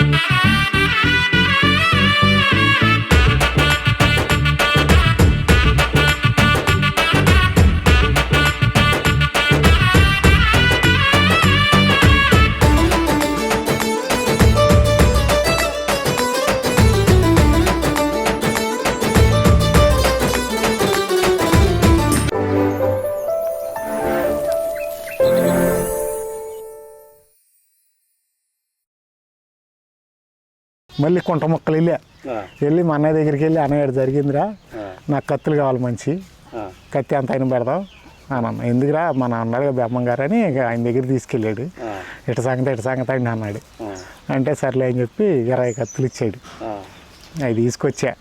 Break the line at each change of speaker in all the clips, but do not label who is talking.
Thank you. మళ్ళీ కుంట మొక్కలు వెళ్ళా. వెళ్ళి మా అన్నయ్య దగ్గరికి వెళ్ళి అన్నయ్య జరిగిందిరా. నాకు కత్తులు కావాలి మంచి. కత్తి ఎంత అయినా పెడదాం. అని అన్న ఎందుకురా మన అన్నాడు బెమ్మం గారు అని ఆయన దగ్గర తీసుకెళ్ళాడు. ఇట సంగతి ఇట సంగతి అండి అన్నాడు. అంటే సర్లే అని చెప్పి ఇరవై కత్తులు ఇచ్చాడు. అవి తీసుకొచ్చా.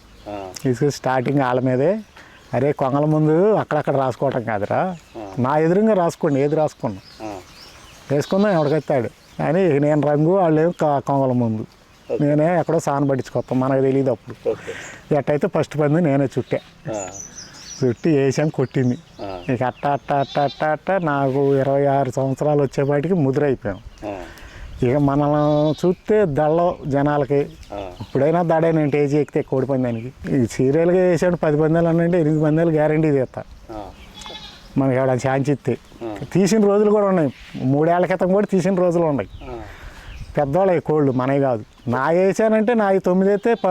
తీసుకొచ్చి స్టార్టింగ్ వాళ్ళ మీదే అరే కొంగల ముందు అక్కడక్కడ రాసుకోవటం కాదురా. నా ఎదురుగా రాసుకోండి. ఏది రాసుకోండి
ఆ,
వేసుకుందాం ఎవడికెత్తాడు అని నేను రంగు వాళ్ళు కొంగల ముందు. నేనే ఎక్కడో సాన పట్టించుకొస్తాం మనకు తెలియదు అప్పుడు. ఎట్టయితే ఫస్ట్ పంది నేనే చుట్టా. చుట్టి వేసాం కొట్టింది. ఇక అట్ట అట్ట అట్ట అట్ట అట్ట నాకు ఇరవై ఆరు సంవత్సరాలు వచ్చేపాటికి ముదురైపోయాం ఇక మనల్ని చూస్తే దళ్ళం జనాలకి. ఇప్పుడైనా దడే నేను టేజీ ఎక్కితే కోడి పందానికి. ఈ సీరియల్గా వేసాడు పది పందాలు అనంటే ఎనిమిది పందాలు గ్యారంటీ తీస్తా. మనకి ఎవడ ఛాన్స్ ఇస్తే. తీసిన రోజులు కూడా ఉన్నాయి. మూడేళ్ళ క్రితం కూడా తీసిన రోజులు ఉన్నాయి. పెద్దవాళ్ళవి కోళ్ళు మనవి కాదు. నా వేసానంటే నా తొమ్మిది అయితే ప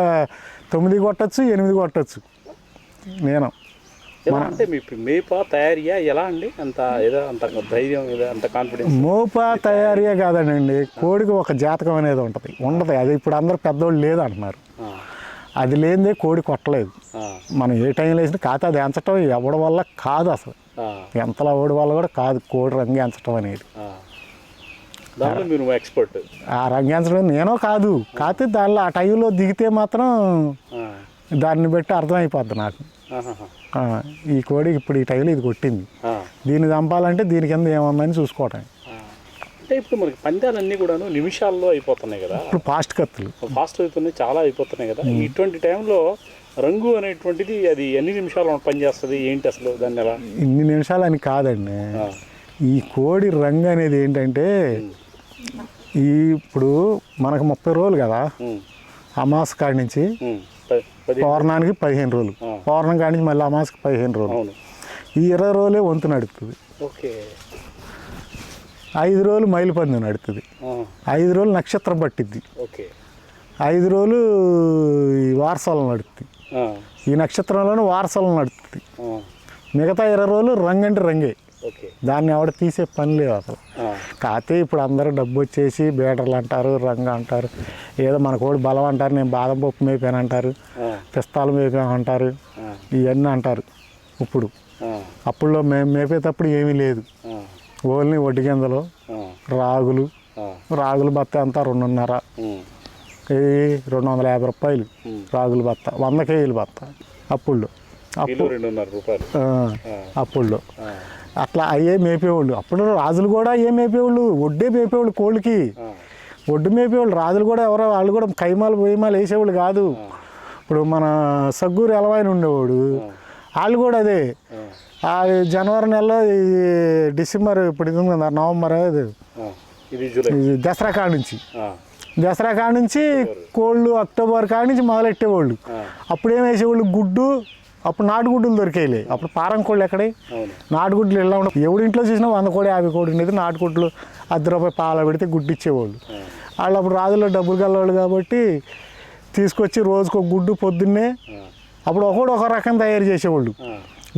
తొమ్మిది కొట్టచ్చు ఎనిమిది కొట్టచ్చు. నేను.
అంటే మీ మేప తయారీయా? ఎలా అండి? అంత ఏదో అంత ధైర్యం ఏదో అంత కాన్ఫిడెన్స్
మోపా తయారీయే కాదండి. కోడికి ఒక జాతకం అనేది ఉంటుంది. ఉండదు. అది ఇప్పుడు అందరూ పెద్దోళ్ళు లేదు అంటున్నారు అది లేనిదే కోడి కొట్టలేదు. మనం ఏ టైంలో వేసినా కాదు అది ఎంచటం ఎవడి వల్ల కాదు అసలు. ఎంతలా ఓడి వల్ల కూడా కాదు కోడి రంగు ఎంచటం అనేది.
దాంట్లో మీరు ఎక్స్పర్ట్
ఆ రంగు ఎంచడం నేనో కాదు. కాకపోతే దానిలో ఆ టైంలో దిగితే మాత్రం దాన్ని బట్టి అర్థమైపోద్ది నాకు. ఈ కోడి ఇప్పుడు ఈ టైంలో ఇది కొట్టింది. దీన్ని చంపాలంటే దీని కింద ఏముందని చూసుకోవటం
అంటే ఇప్పుడు మనకి పందాలన్నీ కూడాను నిమిషాల్లో అయిపోతున్నాయి కదా.
ఇప్పుడు ఫాస్ట్ కత్తులు.
ఫాస్ట్ అవుతున్నాయి చాలా అయిపోతున్నాయి కదా. ఇటువంటి టైంలో రంగు అనేటువంటిది అది ఎన్ని నిమిషాలు పనిచేస్తుంది? ఏంటి అసలు దాన్ని ఎలా?
ఇన్ని నిమిషాలు అని కాదండి. ఈ కోడి రంగు అనేది ఏంటంటే ఇప్పుడు మనకు ముప్పై రోజులు కదా. అమాస కాడి నుంచి పౌర్ణానికి పదిహేను రోజులు. పౌర్ణం కాడి నుంచి మళ్ళీ అమాసకి పదిహేను రోజులు. ఈ ఇరవై రోజులే వంతు నడుపుతుంది. ఐదు రోజులు మైలు పంది నడుస్తుంది
ఆ,
ఐదు రోజులు నక్షత్రం పట్టిద్ది. ఐదు రోజులు ఈ వారసాలు నడుస్తుంది
ఆ,
ఈ నక్షత్రంలోనే వారసాలు నడుస్తుంది
ఆ,
మిగతా ఇరవై రోజులు రంగు అంటే రంగే. దాన్ని ఎవడ తీసే పని లేదు అసలు. కాకపోతే ఇప్పుడు అందరూ డబ్బు వచ్చేసి బేటర్లు అంటారు రంగు అంటారు. ఏదో మన కోడి బలం అంటారు నేను బాదం పప్పు మేపాను అంటారు పిస్తాలు మేపాను అంటారు ఇవన్నీ అంటారు ఇప్పుడు. అప్పుడులో మేము మేపేటప్పుడు ఏమీ లేదు. ఓన్లీ వడ్డీ గింజలు రాగులు రాగులు బత్త అంతా రెండున్నర. రెండు వందల యాభై రూపాయలు. రాగులు బత్త వంద కేజీలు బత్త అప్పుల్లో
కిలో
అప్పు
రెండున్నర రూపాయలు.
ఆ,
ఆ,
అప్పుల్లో.
ఆ,
అట్లా అయ్యే మేపేవాళ్ళు. అప్పుడు రాజులు కూడా అయ్యే మేపేవాళ్ళు. ఒడ్డే మేపేవాళ్ళు కోళ్ళకి. ఒడ్డు మేపేవాళ్ళు. రాజులు కూడా ఎవరో వాళ్ళు కూడా కైమాలు పొయ్యమాలు వేసేవాళ్ళు కాదు. ఇప్పుడు మన సగ్గూరు ఎలవాయిన ఉండేవాడు. వాళ్ళు కూడా అదే.
ఆ,
జనవరి నెలలో డిసెంబర్ ఇప్పుడు ఇది కదా నవంబర్ ఇది దసరా కాడ నుంచి. దసరా కాడ నుంచి కోళ్ళు అక్టోబర్ కాడ నుంచి మొదలెట్టేవాళ్ళు. అప్పుడు ఏం వేసేవాళ్ళు? గుడ్డు అప్పుడు నాటుగుడ్డులు దొరికేయలే అప్పుడు పారం కోళ్ళు ఎక్కడే నాటుగుడ్లు ఎలా ఉండవు ఎవడింట్లో చూసినా వంద కోడి యాభై కోడి ఉండేది. నాటుగుడ్లు అర్ధ రూపాయి పాల పెడితే గుడ్డు ఇచ్చేవాళ్ళు వాళ్ళు అప్పుడు రాజుల్లో డబ్బులు కలవాళ్ళు కాబట్టి తీసుకొచ్చి రోజుకు గుడ్డు పొద్దున్నే అప్పుడు ఒకడు ఒక రకం తయారు చేసేవాళ్ళు.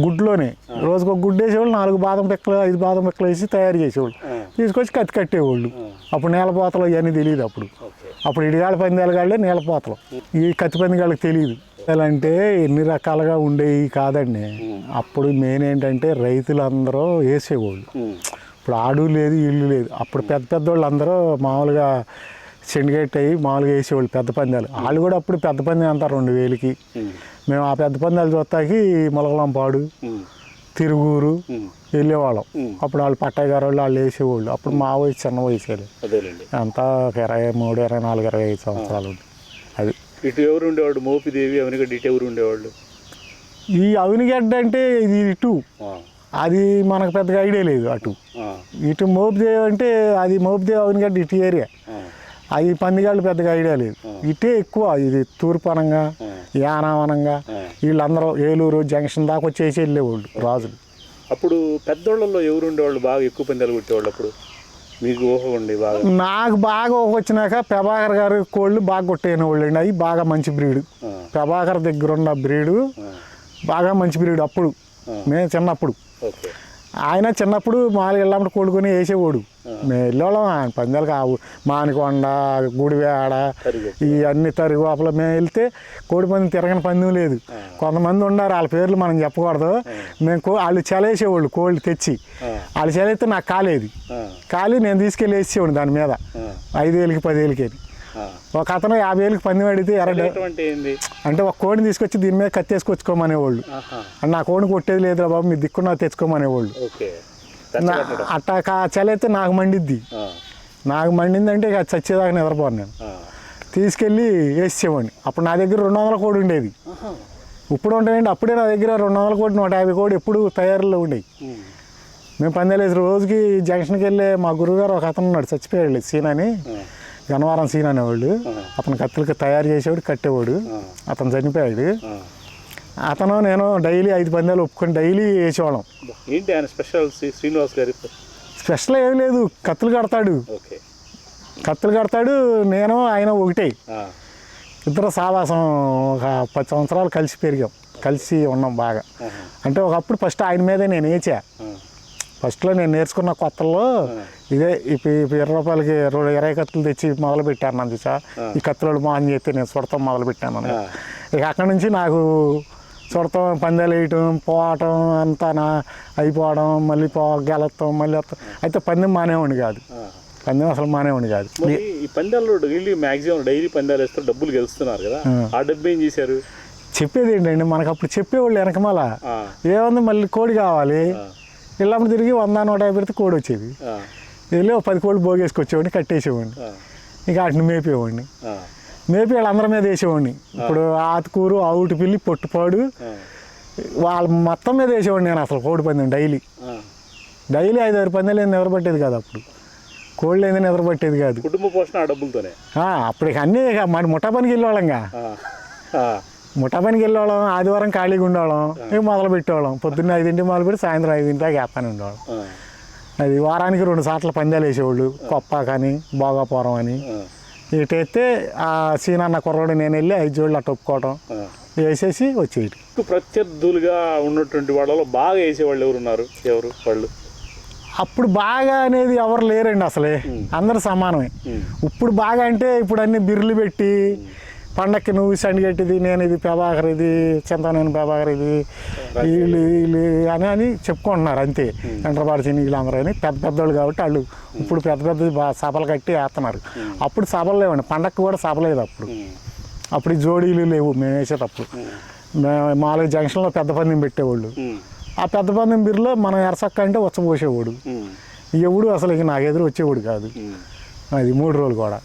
గుడ్లోనే. రోజుకు ఒక గుడ్డు వేసేవాళ్ళు నాలుగు బాదం పిక్కలు ఐదు బాదం పిక్కలు వేసి తయారు చేసేవాళ్ళు. తీసుకొచ్చి కత్తి కట్టేవాళ్ళు. అప్పుడు నేలపోతలు ఇవన్నీ తెలియదు అప్పుడు. అప్పుడు ఇడిగాళ్ళ పందాలు గాళ్ళే నేలపోతలు ఈ కత్తి పందిగాళ్ళకి తెలియదు అంటే ఎన్ని రకాలుగా ఉండేవి కాదండి. అప్పుడు మెయిన్ ఏంటంటే రైతులందరూ వేసేవాళ్ళు. ఇప్పుడు ఆడు లేదు ఇల్లు లేదు. అప్పుడు పెద్ద పెద్ద వాళ్ళు అందరూ మామూలుగా సిండికేట్ అయ్యి మామూలుగా వేసేవాళ్ళు పెద్ద పందాలు. వాళ్ళు కూడా అప్పుడు పెద్ద పందెం అంతా రెండు వేలకి. మేము. ఆ పెద్ద పందాలు చూస్తాకి మొలకలంపాడు తిరుగురు వెళ్ళేవాళ్ళం. అప్పుడు వాళ్ళు పట్టాయి గారు వాళ్ళు వాళ్ళు వేసేవాళ్ళు. అప్పుడు మా వయసు చిన్న వయసు అంతా ఇరవై మూడు ఇరవై నాలుగు ఇరవై ఐదు సంవత్సరాలు అది.
ఇటు ఎవరు ఉండేవాడు మోపిదేవి అవనిగడ్డ ఇటు ఎవరు ఉండేవాళ్ళు?
ఈ అవినిగడ్డ అంటే ఇది ఇటు. అది మనకు పెద్దగా ఐడియా లేదు అటు. ఇటు మోపుదేవ్ అంటే అది మోపుదేవ్ అవినిగడ్డ ఇటు ఏరియా. అవి పందిగాళ్ళు పెద్దగా ఐడియా లేదు. ఇటే ఎక్కువ. ఇది తూర్పు అనంగా యానావనంగా వీళ్ళందరూ ఏలూరు జంక్షన్ దాకా వచ్చేసి వెళ్ళేవాళ్ళు రాజులు.
అప్పుడు పెద్దోళ్ళలో ఎవరు ఉండేవాళ్ళు? బాగా ఎక్కువ పందాలు కొట్టేవాళ్ళు అప్పుడు? మీకు ఊహ ఉండి బాగా?
నాకు బాగా వచ్చినాక ప్రభాకర్ గారు కోళ్ళు బాగా కొట్టేన వాళ్ళు అండి అవి బాగా మంచి బ్రీడు. ప్రభాకర్ దగ్గర ఉన్న బ్రీడు బాగా మంచి బ్రీడ్ అప్పుడు. మేము చిన్నప్పుడు.
ఓకే.
ఆయన చిన్నప్పుడు మామూలుగా వెళ్ళినప్పుడు కోడుకొని వేసేవాడు. మేము వెళ్ళేవాళ్ళం ఆయన పందాలకు ఆవు మానికొండ గుడివాడ
సరిగ్గా
ఈ అన్ని తరుగు అప్పుడు మేము వెళ్తే కోడి పంది తిరగని పందెం లేదు. కొంతమంది ఉన్నారు వాళ్ళ పేర్లు మనం చెప్పకూడదు. మేము వాళ్ళు చలేసేవాళ్ళు కోళ్ళు తెచ్చి. వాళ్ళు చలేస్తే నాకు కాలేదు. కాలి నేను తీసుకెళ్ళి వేసేవాడు దాని మీద.
ఆ,
ఐదు వేలకి పది వేలకి అని. ఒక అతను యాభై వేలకి పందెం అడిగితే ఎర్ర
అంటే
ఒక కోడిని తీసుకొచ్చి దీని మీద కత్తేసుకొచ్చుకోమనేవాళ్ళు అంటే నా కోడిని కొట్టేది లేదురా బాబు మీ దిక్కున్నా తెచ్చుకోమనేవాళ్ళు. అట్టా చలైతే నాకు మండిద్ది. నాకు మండిందంటే ఇక చచ్చేదాకా నిద్రపోను నేను. తీసుకెళ్ళి వేసేవాడిని అప్పుడు నా దగ్గర రెండు వందల కోడి ఉండేది. ఇప్పుడు ఉంటాయండి అప్పుడే నా దగ్గర రెండు వందల కోడి నూట యాభై కోడి ఎప్పుడు తయారీలో ఉండేవి. మేము పందేలు వేసి రోజుకి జంక్షన్కి వెళ్ళే మా గురువుగారు ఒక అతను ఉన్నాడు చచ్చిపోయాడు సీన్ అని
ఆ,
గన్నవరం సీన్ అనేవాళ్ళు. అతను కత్తులకి తయారు చేసేవాడు కట్టేవాడు. అతను చనిపోయాడు. అతను నేను డైలీ ఐదు పందాలు ఒప్పుకొని డైలీ వేసేవాళ్ళం.
ఏంటి ఆయన స్పెషల్ శ్రీ- శ్రీనివాస్ గారి
స్పెషల్ ఏం లేదు కత్తులు కడతాడు. కత్తులు కడతాడు నేను ఆయన ఒకటే. ఇద్దరు సావాసం ఒక పది సంవత్సరాలు కలిసి పెరిగాం. కలిసి ఉన్నాం బాగా. అంటే ఒకప్పుడు ఫస్ట్ ఆయన మీదే నేను వేచా ఫస్ట్లో నేను నేర్చుకున్న కొత్తల్లో ఇదే ఇప్పుడు ఇరవై రూపాయలకి రెండు ఇరవై కత్తులు తెచ్చి మొదలు పెట్టాను నన్ను చూసా. ఈ కత్తులు మోహన్ చేస్తే నేను సుడతాం మొదలు పెట్టాను అని. ఇక అక్కడి నుంచి నాకు సుడతాం పందాలు వేయటం పోవటం అంతా నా అయిపోవడం మళ్ళీ పో గెలత్తం మళ్ళీ వస్తాం అయితే పందెం మానేవాడిని కాదు. పందెం అసలు మానేవాడిని కాదు.
ఈ పందాల్లో డైలీ మాక్సిమం డైలీ పందాలు వేస్తారు డబ్బులు గెలుస్తున్నారు కదా. ఆ. డబ్బు ఏం చేశారు?
చెప్పేది ఏంటండి? మనకు అప్పుడు చెప్పేవాళ్ళు వెనకమాల. ఏముంది మళ్ళీ కోడి కావాలి?
ఆ,
వెళ్ళప్పుడు తిరిగి వంద నూట యాభై పెడితే కోడి వచ్చేది. వెళ్ళి ఒక పది కోళ్ళు బోగేసుకొచ్చేవాడిని కట్టేసేవాడిని. ఇక వాటిని మేపేవాడిని. మేపి వాళ్ళందరి మీద వేసేవాడిని. ఇప్పుడు ఆతుకూరు ఆవుటి పిల్లి పొట్టుపాడు వాళ్ళ మొత్తం మీద వేసేవాడిని నేను అసలు కోడి పందెం డైలీ. డైలీ ఐదు ఆరు పందాలు ఏంది నిద్ర పట్టేది కాదు అప్పుడు. కోళ్ళు ఏంది నిద్ర పట్టేది కాదు.
కుటుంబ పోషణ ఆ డబ్బులతోనే.
అప్పుడు ఇక అన్నీ మన ముఠా పనికి వెళ్ళేవాళ్ళంగా. ముఠా పనికి వెళ్ళేవాళ్ళం ఆదివారం ఖాళీగా ఉండేవాళ్ళం ఇక మొదలు పెట్టేవాళ్ళం పొద్దున్న ఐదింటికి మొదలు పెట్టి సాయంత్రం ఐదింటి దాకా వేస్తానే ఉండేవాళ్ళం. అది వారానికి రెండు సార్లు పందాలు వేసేవాళ్ళు కొప్ప కానీ భోగాపురం అని. ఇటైతే ఆ సీనన్న కుర్రోడు నేను వెళ్ళి ఐదు జోళ్ళు అట్ట ఒప్పుకోవటం. వేసేసి వచ్చేయటం
మీకు ప్రత్యర్థులుగా ఉన్నటువంటి వాళ్ళలో బాగా వేసేవాళ్ళు ఎవరు ఉన్నారు? ఎవరు? వాళ్ళు?
అప్పుడు బాగా అనేది ఎవరు లేరండి అసలే. అందరు సమానమే. ఇప్పుడు బాగా అంటే ఇప్పుడు అన్ని బిర్లు పెట్టి పండక్కి నువ్వు సండిగట్టిది నేను ఇది ప్రభాకర్ ఇది చింతనేని ప్రభాకర్ ఇది వీళ్ళు వీళ్ళు అని అని చెప్పుకుంటున్నారు అంతే. ఎంట్రపాడు చిన్ని వీళ్ళందరూ అని. పెద్ద పెద్దోళ్ళు కాబట్టి వాళ్ళు ఇప్పుడు పెద్ద పెద్ద సభలు కట్టి వేస్తున్నారు. అప్పుడు సభలు లేవండి. పండక్కి కూడా సభ లేదు అప్పుడు. అప్పుడు ఈ జోడీలు లేవు. మేము వేసేటప్పుడు. మేము మామూలుగా జంక్షన్లో పెద్ద పందెం పెట్టేవాళ్ళు. ఆ పెద్ద పందెం బిర్లో మనం ఎరసక్క అంటే వచ్చపోసేవాడు ఎవడు అసలు ఇక నాకు ఎదురు వచ్చేవాడు కాదు. అది మూడు రోజులు కూడా.